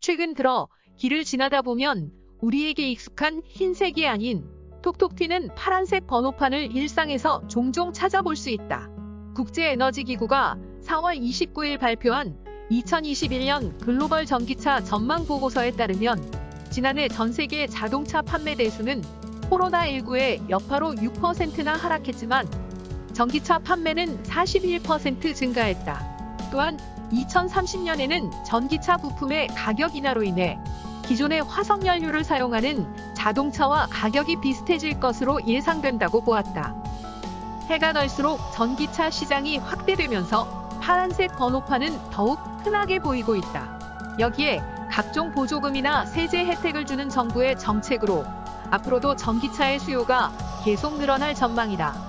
최근 들어 길을 지나다 보면 우리에게 익숙한 흰색이 아닌 톡톡 튀는 파란색 번호판을 일상에서 종종 찾아볼 수 있다. 국제에너지기구가 4월 29일 발표한 2021년 글로벌 전기차 전망 보고서에 따르면 지난해 전 세계 자동차 판매 대수는 코로나19의 여파로 6%나 하락했지만 전기차 판매는 41% 증가했다. 또한 2030년에는 전기차 부품의 가격 인하로 인해 기존의 화석 연료를 사용하는 자동차와 가격이 비슷해질 것으로 예상된다고 보았다. 해가 갈수록 전기차 시장이 확대되면서 파란색 번호판은 더욱 흔하게 보이고 있다. 여기에 각종 보조금이나 세제 혜택을 주는 정부의 정책으로 앞으로도 전기차의 수요가 계속 늘어날 전망이다.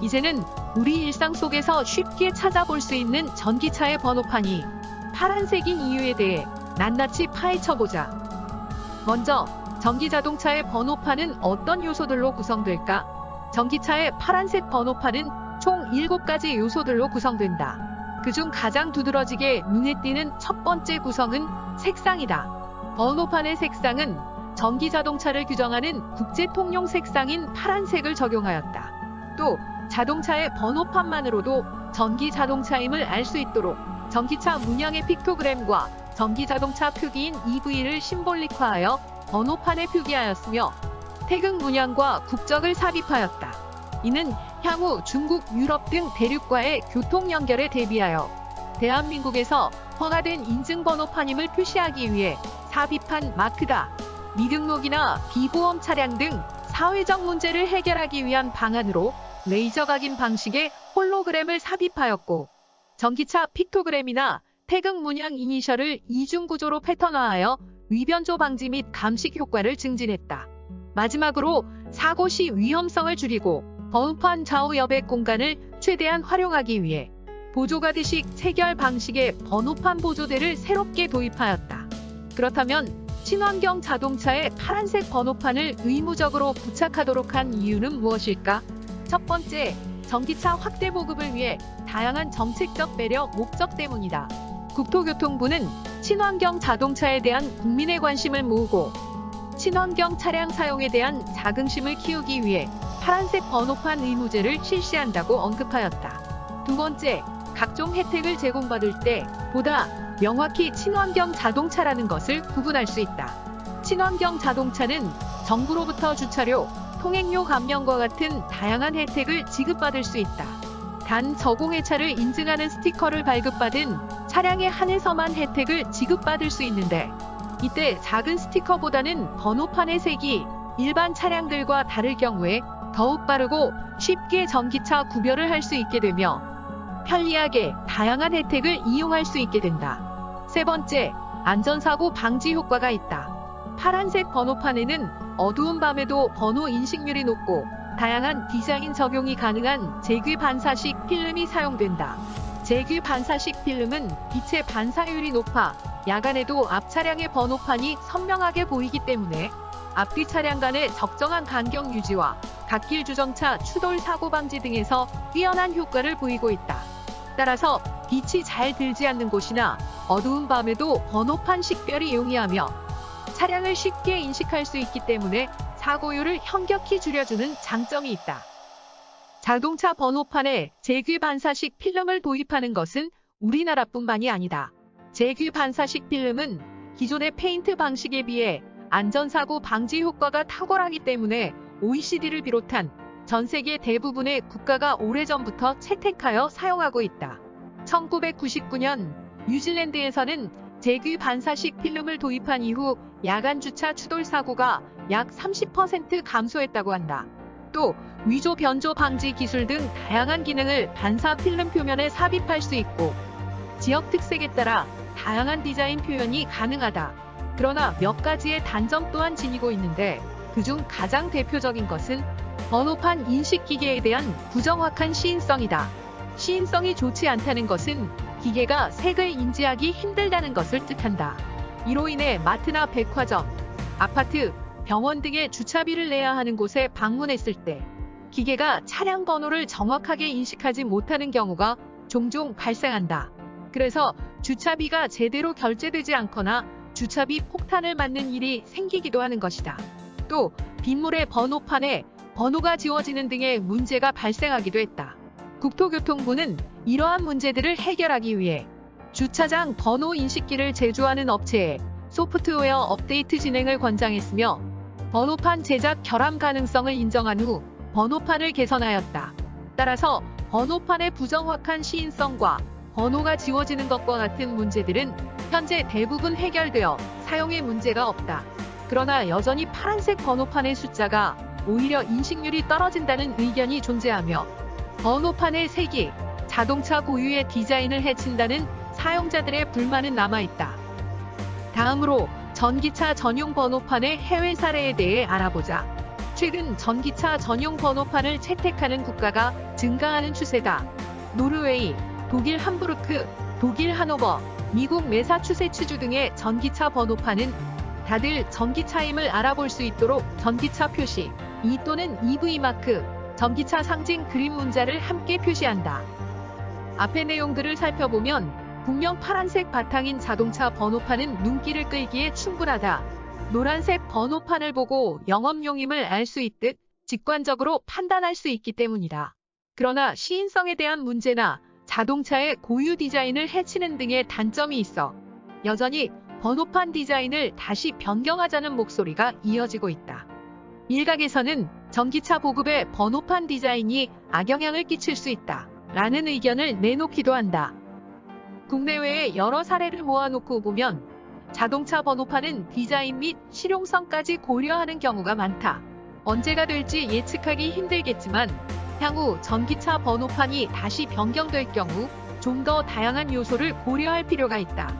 이제는 우리 일상 속에서 쉽게 찾아볼 수 있는 전기차의 번호판이 파란색인 이유에 대해 낱낱이 파헤쳐보자. 먼저 전기 자동차의 번호판은 어떤 요소들로 구성될까? 전기차의 파란색 번호판은 총 7가지 요소들로 구성된다. 그중 가장 두드러지게 눈에 띄는 첫 번째 구성은 색상이다. 번호판의 색상은 전기 자동차를 규정하는 국제 통용 색상인 파란색을 적용하였다. 또 자동차의 번호판만으로도 전기 자동차임을 알 수 있도록 전기차 문양의 픽토그램과 전기 자동차 표기인 EV를 심볼릭화하여 번호판에 표기하였으며 태극 문양과 국적을 삽입하였다. 이는 향후 중국, 유럽 등 대륙과의 교통 연결에 대비하여 대한민국에서 허가된 인증 번호판임을 표시하기 위해 삽입한 마크다. 미등록이나 비보험 차량 등 사회적 문제를 해결하기 위한 방안으로 레이저 각인 방식의 홀로그램을 삽입하였고 전기차 픽토그램이나 태극 문양 이니셜을 이중 구조로 패턴화하여 위변조 방지 및 감식 효과를 증진했다. 마지막으로 사고 시 위험성을 줄이고 번호판 좌우 여백 공간을 최대한 활용하기 위해 보조가드식 체결 방식의 번호판 보조대를 새롭게 도입하였다. 그렇다면 친환경 자동차에 파란색 번호판을 의무적으로 부착하도록 한 이유는 무엇일까? 첫 번째, 전기차 확대 보급을 위해 다양한 정책적 배려 목적 때문이다. 국토교통부는 친환경 자동차에 대한 국민의 관심을 모으고 친환경 차량 사용에 대한 자긍심을 키우기 위해 파란색 번호판 의무제를 실시한다고 언급하였다. 두 번째, 각종 혜택을 제공받을 때 보다 명확히 친환경 자동차라는 것을 구분할 수 있다. 친환경 자동차는 정부로부터 주차료, 통행료 감면과 같은 다양한 혜택을 지급받을 수 있다. 단 저공해차를 인증하는 스티커를 발급받은 차량에 한해서만 혜택을 지급받을 수 있는데 이때 작은 스티커보다는 번호판의 색이 일반 차량들과 다를 경우에 더욱 빠르고 쉽게 전기차 구별을 할 수 있게 되며 편리하게 다양한 혜택을 이용할 수 있게 된다. 세 번째, 안전사고 방지 효과가 있다. 파란색 번호판에는 어두운 밤에도 번호 인식률이 높고 다양한 디자인 적용이 가능한 제규 반사식 필름이 사용된다. 제규 반사식 필름은 빛의 반사율이 높아 야간에도 앞 차량의 번호판이 선명하게 보이기 때문에 앞뒤 차량 간의 적정한 간격 유지와 갓길 주정차 추돌 사고 방지 등에서 뛰어난 효과를 보이고 있다. 따라서 빛이 잘 들지 않는 곳이나 어두운 밤에도 번호판 식별이 용이하며 차량을 쉽게 인식할 수 있기 때문에 사고율을 현격히 줄여주는 장점이 있다. 자동차 번호판에 제규 반사식 필름을 도입하는 것은 우리나라뿐만이 아니다. 제규 반사식 필름은 기존의 페인트 방식에 비해 안전사고 방지 효과가 탁월하기 때문에 OECD를 비롯한 전 세계 대부분의 국가가 오래전부터 채택하여 사용하고 있다. 1999년 뉴질랜드에서는 제규 반사식 필름을 도입한 이후 야간 주차 추돌 사고가 약 30% 감소했다고 한다. 또 위조 변조 방지 기술 등 다양한 기능을 반사 필름 표면에 삽입할 수 있고 지역 특색에 따라 다양한 디자인 표현이 가능하다. 그러나 몇 가지의 단점 또한 지니고 있는데 그중 가장 대표적인 것은 번호판 인식 기계에 대한 부정확한 시인성이다. 시인성이 좋지 않다는 것은 기계가 색을 인지하기 힘들다는 것을 뜻한다. 이로 인해 마트나 백화점, 아파트, 병원 등의 주차비를 내야 하는 곳에 방문했을 때 기계가 차량 번호를 정확하게 인식하지 못하는 경우가 종종 발생한다. 그래서 주차비가 제대로 결제되지 않거나 주차비 폭탄을 맞는 일이 생기기도 하는 것이다. 또 빗물의 번호판에 번호가 지워지는 등의 문제가 발생하기도 했다. 국토교통부는 이러한 문제들을 해결하기 위해 주차장 번호 인식기를 제조하는 업체에 소프트웨어 업데이트 진행을 권장했으며 번호판 제작 결함 가능성을 인정한 후 번호판을 개선하였다. 따라서 번호판의 부정확한 시인성과 번호가 지워지는 것과 같은 문제들은 현재 대부분 해결되어 사용에 문제가 없다. 그러나 여전히 파란색 번호판의 숫자가 오히려 인식률이 떨어진다는 의견이 존재하며 번호판의 색이 자동차 고유의 디자인을 해친다는 사용자들의 불만은 남아있다. 다음으로 전기차 전용 번호판의 해외 사례에 대해 알아보자. 최근 전기차 전용 번호판을 채택하는 국가가 증가하는 추세다. 노르웨이, 독일 함부르크, 독일 하노버, 미국 매사추세츠주 등의 전기차 번호판은 다들 전기차임을 알아볼 수 있도록 전기차 표시, E 또는 EV 마크, 전기차 상징 그림 문자를 함께 표시한다. 앞의 내용들을 살펴보면 분명 파란색 바탕인 자동차 번호판은 눈길을 끌기에 충분하다. 노란색 번호판을 보고 영업용임을 알 수 있듯 직관적으로 판단할 수 있기 때문이다. 그러나 시인성에 대한 문제나 자동차의 고유 디자인을 해치는 등의 단점이 있어 여전히 번호판 디자인을 다시 변경하자는 목소리가 이어지고 있다. 일각에서는 전기차 보급에 번호판 디자인이 악영향을 끼칠 수 있다. 라는 의견을 내놓기도 한다. 국내외의 여러 사례를 모아놓고 보면 자동차 번호판은 디자인 및 실용성까지 고려하는 경우가 많다. 언제가 될지 예측하기 힘들겠지만 향후 전기차 번호판이 다시 변경될 경우 좀 더 다양한 요소를 고려할 필요가 있다.